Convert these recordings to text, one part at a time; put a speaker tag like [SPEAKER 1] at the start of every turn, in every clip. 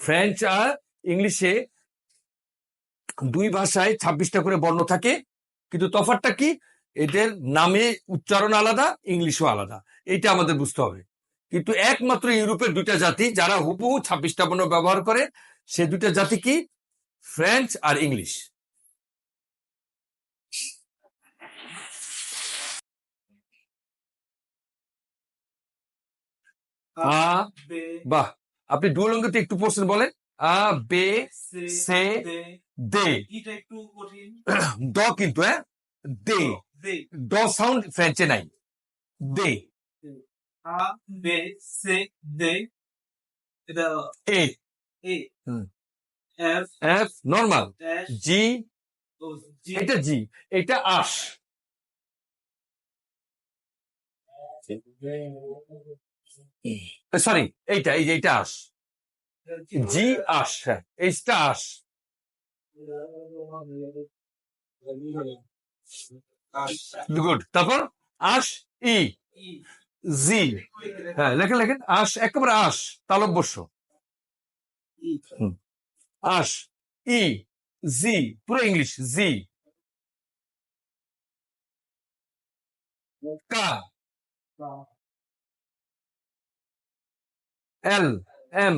[SPEAKER 1] French আর ইংলিশে দুই ভাষায় ছাব্বিশটা করে বর্ণ থাকে কিন্তু তফাৎটা কি? এদের নামে উচ্চারণ আলাদা ইংলিশও আলাদা। এটা আমাদের বুঝতে হবে। কিন্তু একমাত্র ইউরোপের দুইটা জাতি যারা হুবহু ছাব্বিশটা বর্ণ ব্যবহার করে সে দুইটা জাতি কি? ফ্রেঞ্চ আর ইংলিশ বাহ। আপনি ডুয়োলঙ্গতে একটু পড়ছেন বলেন। আ বে সে, দে। দ। কিন্তু হ্যাঁ? দে। ড সাউন্ড ফ্রেঞ্চে নাই। দে।
[SPEAKER 2] A, B, C, D, এটা
[SPEAKER 1] এ। হুম।
[SPEAKER 2] F,
[SPEAKER 1] F normal. জি। এটা জি। এটা আশ। সরি এইটা, এই যে এইটা আস। জি আশ হ্যাঁ এইটা আস। গুড, তারপর আস, ই, জি হ্যাঁ লেখেন লেখেন আশ একেবারে আশ তালব্যস্য আশ ই, জি, পুরো ইংলিশ, জি। কা L M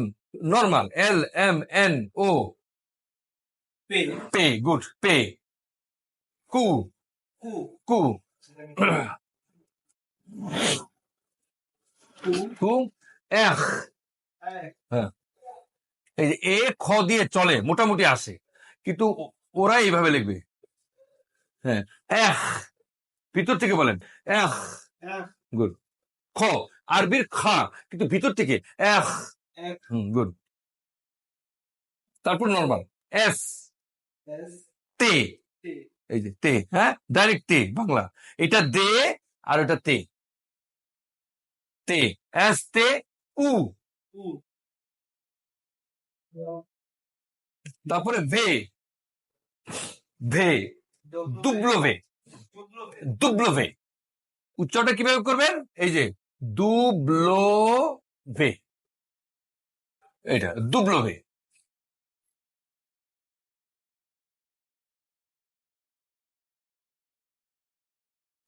[SPEAKER 1] normal L M N O
[SPEAKER 2] P,
[SPEAKER 1] পে গুড পে কু
[SPEAKER 2] Q,
[SPEAKER 1] কু
[SPEAKER 2] Q,
[SPEAKER 1] কু এখ
[SPEAKER 2] F,
[SPEAKER 1] এই যে এ খ দিয়ে চলে মোটামুটি আসে কিন্তু ওরা এইভাবে লিখবে। হ্যাঁ। এখ ভিতর থেকে বলেন। এখ গুড খ। আরবির খা কিন্তু ভিতর থেকে হুম গুড। তারপর নর্মাল এস। তে। এই যে তে হ্যাঁ? ডাইরেক্ট তে বাংলা। এটা দে আর এটা তে। তে এস তে উ। তারপরে ভে। ভে। দুব্লো ভে দুব্লো ভে উচ্চারণটা কীভাবে করবেন? এই যে দুব্লো ভে এটা দুব্লো ভে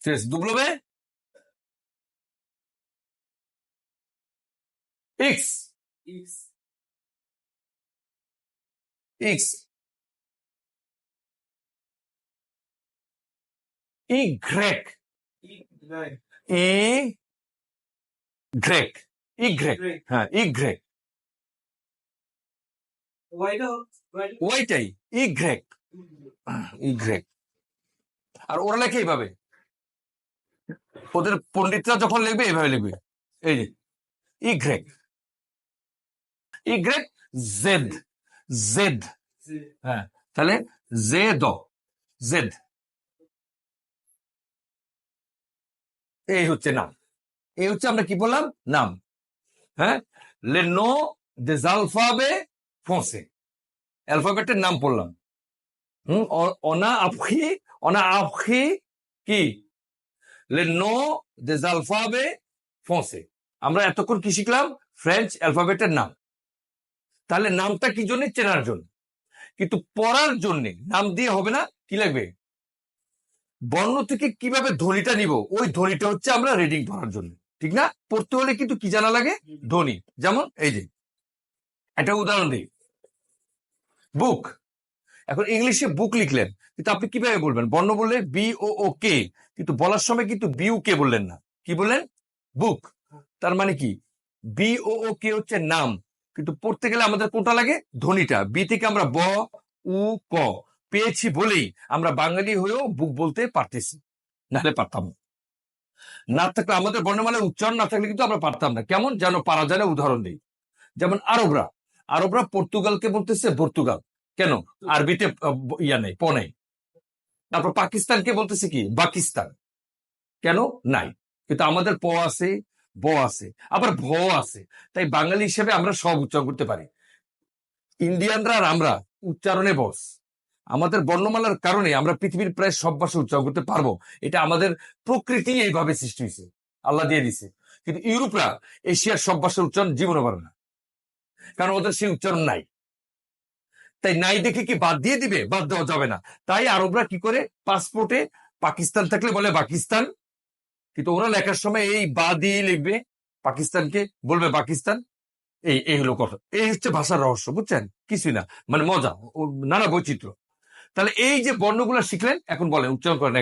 [SPEAKER 1] ঠিক আছে দুব্লো ভে এক্স
[SPEAKER 2] X,
[SPEAKER 1] এক্স ই গ্রেক ই গ্রেক ই গ্রেক হ্যাঁ ই গ্রেক ওইটাই ই গ্রেক ই গ্রেক আর ওরা লেখে এইভাবে। ওদের পণ্ডিতরা যখন লিখবে এইভাবে লিখবে। এই যে ই গ্রেক ই গ্রেক জেড জেড হ্যাঁ তাহলে জেদ জেড এই হচ্ছে নাম। এই হচ্ছে আমরা কি বললাম? নাম। হ্যাঁ? লে নো des alphabets français। অ্যালফাবেটের নাম পড়লাম। হুম? a appris on a কি? le nom des alphabets français। আমরা এতক্ষণ কি শিখলাম? ফ্রেঞ্চ অ্যালফাবেটের নাম। তাহলে নামটা কি জন্য? চেনার জন্য। কিন্তু পড়ার জন্য। নাম দিয়ে হবে না? কি লাগবে? বর্ণ থেকে কীভাবে ধ্বনিটা নিব? ওই ধ্বনিটা হচ্ছে আমরা রিডিং ধরার জন্য। ঠিক না? পড়তে হলে কিন্তু কি জানা লাগে? ধ্বনি যেমন এই যে একটা উদাহরণ দিই। বুক। এখন ইংলিশে বুক লিখলেন কিন্তু আপনি কীভাবে বলবেন? বর্ণ বললে বি ও ও কে কিন্তু বলার সময় কিন্তু বিউ কে বললেন না। কি বললেন? বুক। তার মানে কি? বি ও ও কে হচ্ছে নাম। কিন্তু পড়তে গেলে আমাদের কোনটা লাগে? ধ্বনিটা বি থেকে আমরা ব উ ক। পেয়েছি বলেই আমরা বাঙালি হয়েও বুক বলতে পারতেছি। নাহলে পারতাম না। থাকলে আমাদের বর্ণমালায় উচ্চারণ না থাকলে কিন্তু আমরা পারতাম না। কেমন? যেন পারা যায় না, উদাহরণ দিই। যেমন আরবরা। আরবরা পর্তুগালকে বলতেছে পর্তুগাল। কেন? আরবিতে ইয়া নেই, প নেই। তারপর পাকিস্তানকে বলতেছে কি? পাকিস্তান কেন? নাই। কিন্তু আমাদের প আছে, ব আছে, আবার ভ আছে। তাই বাঙালি হিসেবে আমরা সব উচ্চারণ করতে পারি। ইন্ডিয়ানরা আর আমরা উচ্চারণে বস। আমাদের বর্ণমালার কারণে আমরা পৃথিবীর প্রায় সব ভাষা উচ্চারণ করতে পারব। এটা আমাদের প্রকৃতি এইভাবে সৃষ্টি হয়েছে। আল্লাহ দিয়ে দিছে কিন্তু ইউরোপরা এশিয়ার সব ভাষার উচ্চারণ জীবনে পারে না। কারণ ওদের সেই উচ্চারণ নাই। তাই নাই দেখে কি বাদ দিয়ে দিবে? বাদ দেওয়া যাবে না। তাই আরবরা কি করে? পাসপোর্টে পাকিস্তান থাকলে বলে পাকিস্তান। কিন্তু ওরা লেখার সময় এই বা দিয়ে লিখবে, পাকিস্তানকে বলবে পাকিস্তান। এই এই হলো কথা। এই হচ্ছে ভাষার রহস্য, বুঝছেন? কিছুই না। মানে মজা নানা বৈচিত্র্য। তাহলে এই যে বর্ণগুলো শিখলেন এখন বলেন উচ্চারণ করেন